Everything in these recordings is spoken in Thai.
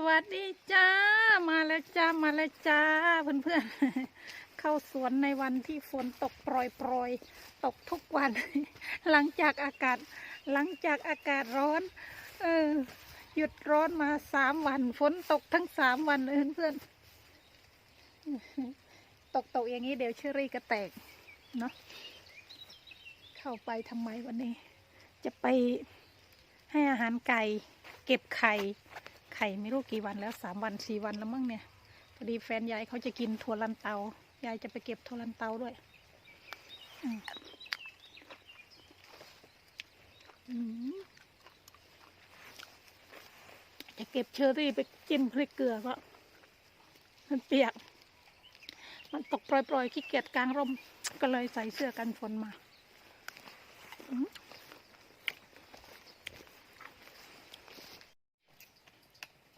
สวัสดีจ้า มาแล้วจ้า มาแล้วจ้าเพื่อนๆเข้าสวนในวันที่ฝนตกโปรยๆ ตกทุกวัน หลังจากอากาศ หลังจากอากาศร้อน เออ หยุดร้อนมาสามวัน ฝนตกทั้งสามวันเลยเพื่อนๆตกตกอย่างนี้เดี๋ยวเชอรี่ก็แตก เนาะ เข้าไปทำไมวันนี้ จะไปให้อาหารไก่ เก็บไข่ ไข่ไม่รู้กี่วันแล้วสามวันสี่วันแล้วมั้งเนี่ยพอดีแฟนยายเขาจะกินถั่วลันเตายายจะไปเก็บถั่วลันเตาด้วยจะเก็บเชอรี่ไปจิ้มพริกเกลือก็มันเปียก มันตกปล่อยๆขี้เกียจกลางร่มก็เลยใส่เสื้อกันฝนมา อืม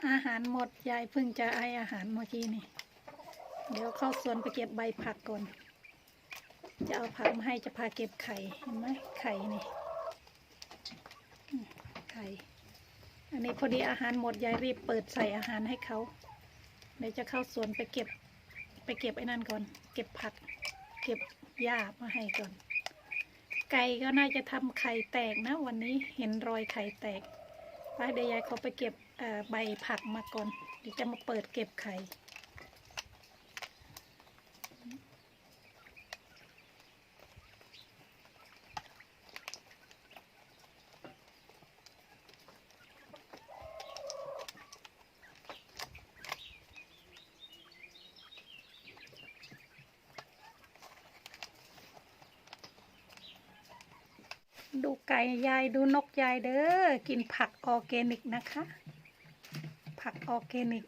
อาหารหมดยายเพิ่งจะไออาหารเมื่อกี้นี่ เดี๋ยวเข้าสวนไปเก็บใบผักก่อน จะเอาผักมาให้จะพาเก็บไข่เห็นไหมไข่นี่ไข่อันนี้พอดีอาหารหมดยายรีบเปิดใส่อาหารให้เขาเดี๋ยวจะเข้าสวนไปเก็บไปเก็บไอ้นั่นก่อน เก็บผัก เก็บหญ้ามาให้ก่อน ไก่ก็น่าจะทำไข่แตกนะ วันนี้เห็นรอยไข่แตกไปเดี๋ยวยายเขาไปเก็บ ใบผักมาก่อนเดี๋ยวจะมาเปิดเก็บไข่ดูไก่ยายดูนกยายเด้อ กินผักออร์แกนิกนะคะ ผักออร์แกนิก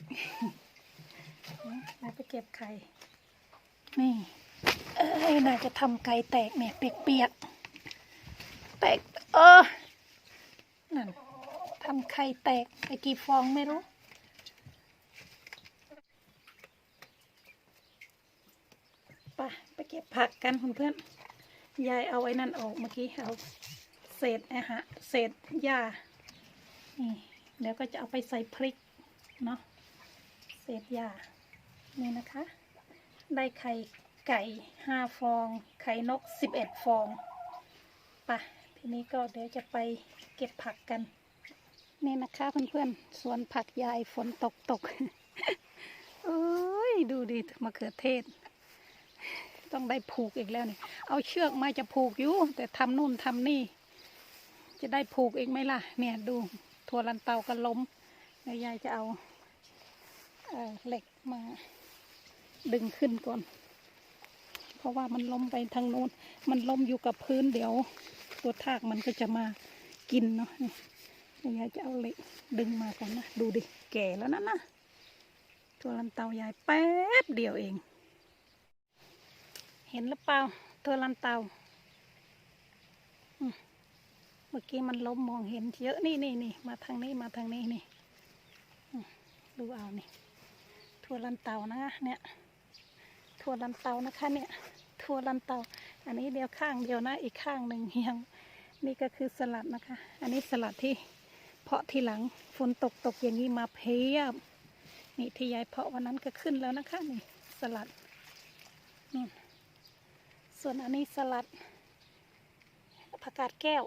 แล้วไปเก็บไข่ นี่ เอ้ยน่าจะทำไก่แตกเนี่ยเปียกๆ แตก เออ นั่นทำไข่แตกไปกี่ฟองไม่รู้ไปไปเก็บผักกันเพื่อนๆ ยายเอาไอ้นั่นออกเมื่อกี้เอาเศษอาหารเศษหญ้านี่เดี๋ยวก็จะเอาไปใส่พริก เนาะเศษหญ้านี่นะคะ ได้ไข่ไก่ห้าฟอง ไข่นกสิบเอ็ดฟองปะทีนี้ก็เดี๋ยวจะไปเก็บผักกัน นี่นะคะเพื่อนๆสวนผักยายฝนตกตกเอ้ยดูดิมะเขือเทศ ต้องได้ผูกอีกแล้วนี่ เอาเชือกมาจะผูกอยู่ แต่ทำนู่นทำนี่ จะได้ผูกอีกไหมล่ะ เนี่ยดูทัวลันเตาก็ล้มเดี๋ยวยายจะเอา เออเหล็กมาดึงขึ้นก่อน เพราะว่ามันล้มไปทางโน้น มันล้มอยู่กับพื้นเดี๋ยวตัวทากมันก็จะมากินเนาะนี่ยวยายจะเอาเหล็กดึงมาก่อนนะ ดูดิ แก่แล้วนะนะตัวลันเตายายแป๊บเดียวเอง เห็นหรือเปล่าตัวลันเตาเมื่อกี้มันล้มมองเห็นเยอะนี่นี่นี่มาทางนี้มาทางนี้นี่ดูเอานี่ ถั่วลันเตานะเนี่ยถั่วลันเตานะคะเนี่ยถั่วลันเตา อันนี้เดียวข้างเดียวนะอีกข้างหนึ่งเฮียงนี่ก็คือสลัดนะคะ อันนี้สลัดที่เพาะทีหลังฝนตกตกอย่างนี้มาเพียบนี่ที่ยายเพาะวันนั้นก็ขึ้นแล้วนะคะนี่สลัดนี่ส่วนอันนี้สลัดผักกาดแก้ว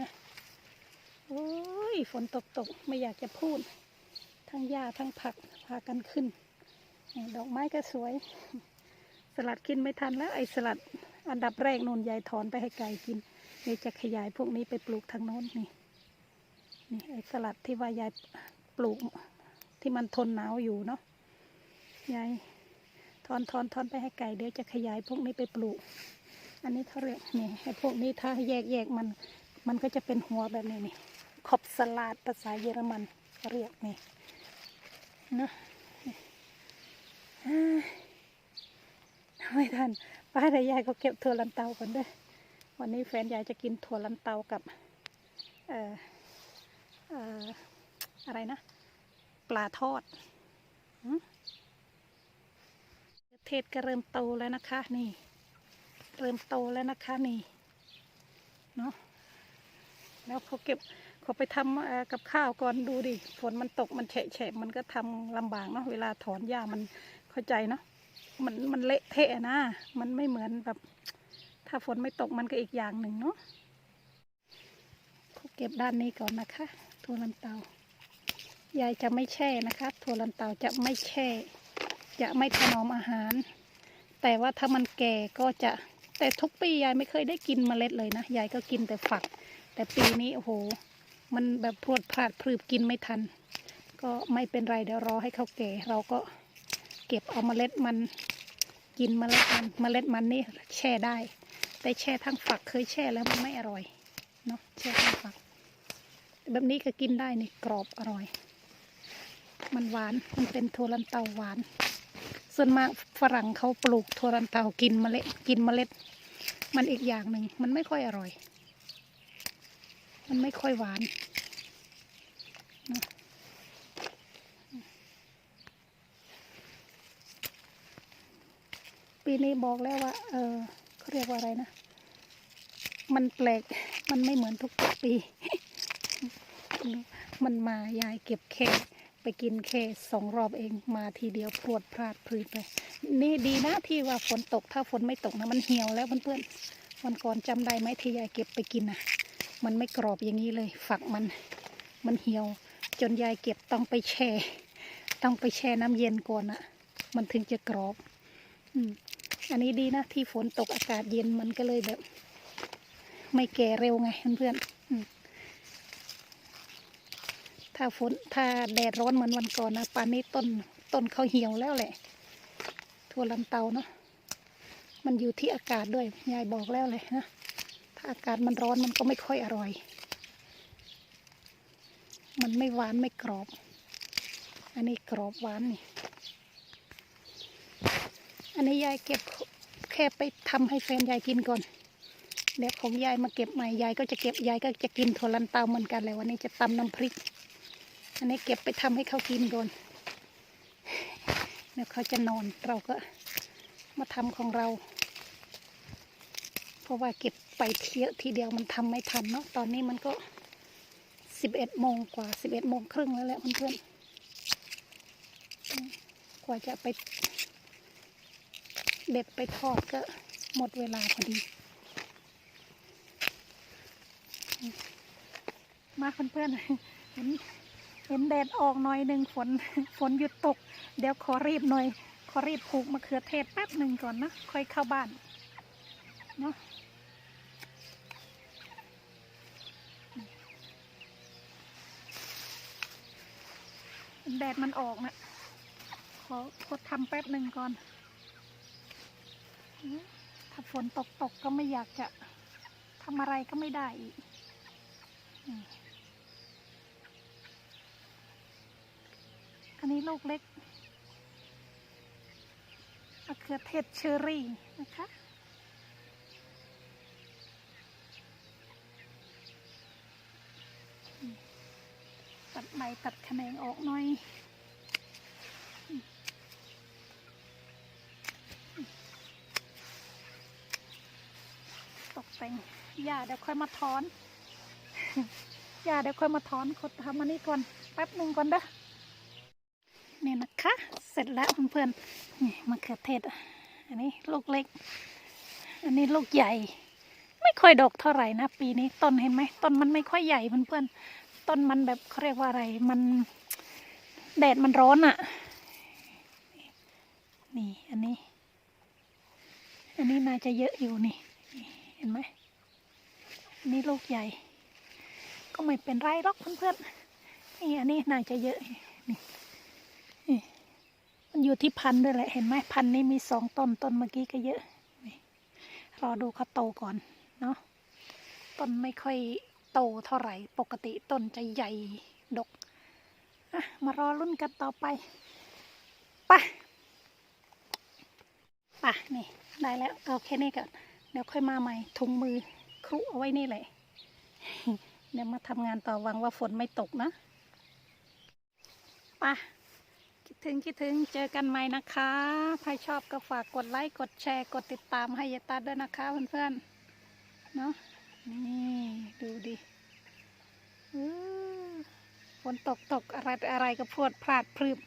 นะโอ้ยฝนตกตกไม่อยากจะพูด ทั้งหญ้าทั้งผัก พากันขึ้น ดอกไม้ก็สวย สลัดกินไม่ทันแล้วไอ้สลัดอันดับแรกนูนยายถอนไปให้ไก่กินเดี๋ยวจะขยายพวกนี้ไปปลูกทางโน้นนี่นี่ไอ้สลัดที่ว่ายายปลูกที่มันทนหนาวอยู่เนาะยายถอนถอนถอนไปให้ไก่เดี๋ยวจะขยายพวกนี้ไปปลูก อันนี้เขาเรียกนี่ไอ้พวกนี้ถ้าแยกแยกมัน มันก็จะเป็นหัวแบบนี้นี่ขอบสลัดภาษาเยอรมันเรียกนี่ เนอะไม่ทันป้าแต่ยายก็เก็บถั่วลันเตาก่อนเด้วยวันนี้แฟนยายจะกินถั่วลันเตากับเอ่อเอ่ออะไรนะ ปลาทอดเทศก็เริ่มโตแล้วนะคะ นี่ เริ่มโตแล้วนะคะนี่เนาะ แล้วเขาเก็บเขอไปทำกับข้าวก่อนดูดิฝนมันตกมันแฉะแฉะมันก็ทำลำบากเนาะเวลาถอนหญ้ามันเข้าใจเนาะมันมันเละเทะนะ มันไม่เหมือนแบบ ถ้าฝนไม่ตกมันก็อีกอย่างหนึ่งเนาะเก็บด้านนี้ก่อนนะคะถั่วลันเตายายจะไม่แช่นะคะถั่วลันเตาจะไม่แช่ จะไม่ถนอมอาหาร แต่ว่าถ้ามันแก่ก็จะแต่ทุกปียายไม่เคยได้กินเมล็ดเลยนะยายก็กินแต่ฝัก แต่ปีนี้โอ้โห มันแบบพรวดพลาดพลืบกินไม่ทัน ก็ไม่เป็นไรเดี๋ยวรอให้เขาแก่ เราก็เก็บเอาเมล็ดมันกินเมล็ดมันเมล็ดมันนี่แช่ได้ แต่แช่ทั้งฝักเคยแช่แล้วมันไม่อร่อยเนาะแช่ทั้งฝัก แบบนี้ก็กินได้นี่กรอบอร่อย มันหวานมันเป็นโทรันเตาหวาน ส่วนมากฝรั่งเขาปลูกโทรันเตากินเมล็ดกินเมล็ด มันอีกอย่างหนึ่งมันไม่ค่อยอร่อย มันไม่ค่อยหวานปีนี้บอกแล้วว่า เออเขาเรียกว่าอะไรนะ มันแปลก มันไม่เหมือนทุกปี มันมายายเก็บแค่ไปกินแค่สองรอบเองมาทีเดียวพรวดพลาดพลืดไป นี่ดีนะที่ว่าฝนตกถ้าฝนไม่ตกนะมันเหี่ยวแล้วเพื่อนๆวันก่อนจำได้ไหมที่ยายเก็บไปกินนะ มันไม่กรอบอย่างนี้เลย ฝักมันมันเหี่ยว จนยายเก็บต้องไปแช่ ต้องไปแช่น้ำเย็นก่อนอะมันถึงจะกรอบอืมอันนี้ดีนะที่ฝนตกอากาศเย็นมันก็เลยแบบ ไม่แก่เร็วไงเพื่อนๆอืมถ้าฝนถ้าแดดร้อนเหมือนวันก่อนนะป่านนี้ต้นต้นเขาเหี่ยวแล้วแหละ ทั่วลำเตาเนาะมันอยู่ที่อากาศด้วยยายบอกแล้วเลยนะ อากาศมันร้อนมันก็ไม่ค่อยอร่อย มันไม่หวานไม่กรอบ อันนี้กรอบหวานนี่ อันนี้ยายเก็บแค่ไปทำให้แฟนยายกินก่อน เดี๋ยวของยายมาเก็บใหม่ ยายก็จะเก็บ ยายก็จะกินถั่วลันเตาเหมือนกันเลยวันนี้จะตำน้ำพริก อันนี้เก็บไปทำให้เขากินก่อนเดี๋ยวเขาจะนอนเราก็มาทำของเรา เพราะว่าเก็บ ไปเที่ยวทีเดียวมันทำไม่ทันเนาะตอนนี้มันก็สิบเอ็ดโมงกว่าสิบเอ็ดโมงครึ่งแล้วแหละเพื่อนๆกว่าจะไป เด็ดไปทอดก็หมดเวลาพอดี มาเพื่อนๆเห็นเห็นแดดออกหน่อยหนึ่งฝนฝนหยุดตก เดี๋ยวขอรีบหน่อย ขอรีบผูกมะเขือเทศแป๊บหนึ่งก่อนนะค่อยเข้าบ้านเนาะ แดดมันออกนะ ขอขอทำแป๊บหนึ่งก่อน ถ้าฝนตกตกก็ไม่อยากจะทำอะไรก็ไม่ได้อีกอันนี้ลูกเล็กมะเขือเทศเชอรี่นะคะ ตัดใบตัดแขนงออกหน่อยตกแต่งหญ้าเดี๋ยวค่อยมาถอนหญ้าเดี๋ยวค่อยมาถอนขดทำอันนี้ก่อนแป๊บหนึ่งก่อนเด้อนี่นะคะ เสร็จแล้วเพื่อนๆนี่มะเขือเทศ อันนี้ลูกเล็ก อันนี้ลูกใหญ่ ไม่ค่อยดกเท่าไหร่นะ ปีนี้ต้นเห็นไหมต้นมันไม่ค่อยใหญ่เพื่อนๆ ต้นมันแบบเขาเรียกว่าอะไรมันแดดมันร้อนอะ นี่อันนี้ อันนี้น่าจะเยอะอยู่นี่ เห็นไหมอันนี้ลูกใหญ่ ก็ไม่เป็นไรหรอกเพื่อนๆนี่อันนี้น่าจะเยอะนี่นี่มันอยู่ที่พันด้วยแหละเห็นไหมพันนี้มีสองต้นต้นเมื่อกี้ก็เยอะรอดูเขาโตก่อนเนาะต้นไม่ค่อย โตเท่าไหร่ปกติต้นจะใหญ่ดกมารอรุ่นกันต่อไปไปป่ะนี่ได้แล้วเอาแค่นี้ก่อนเดี๋ยวค่อยมาใหม่ถุงมือครุเอาไว้นี่แหละเดี๋ยวมาทำงานต่อวังว่าฝนไม่ตกนะป่ะคิดถึงคิดถึงเจอกันใหม่นะคะใครชอบก็ฝากกดไลค์กดแชร์กดติดตามให้ยตาด้วยนะคะเพื่อนๆเนาะ นี่ดูดิฝนตกตกอะไรอะไรก็พวดพลาดพรึบ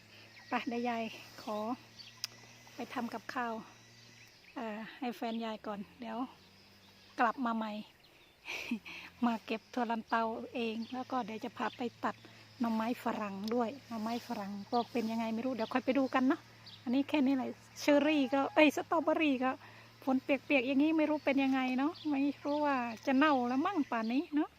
ไปเดี๋ยวยายขอ ไปทำกับข้าวให้แฟนยายก่อน เดี๋ยวกลับมาใหม่ มาเก็บถั่วลันเตาเอง แล้วก็เดี๋ยวจะพาไปตัดหน่อไม้ฝรั่งด้วยหน่อไม้ฝรั่งก็เป็นยังไงไม่รู้เดี๋ยวค่อยไปดูกันเนาะอันนี้แค่นี้แหละเชอรี่ก็เอ้ยสตรอเบอรี่ก็ ฝนเปียกๆอย่างนี้ไม่รู้เป็นยังไงเนาะไม่รู้ว่าจะเน่าแล้วมั่งป่านนี้เนาะ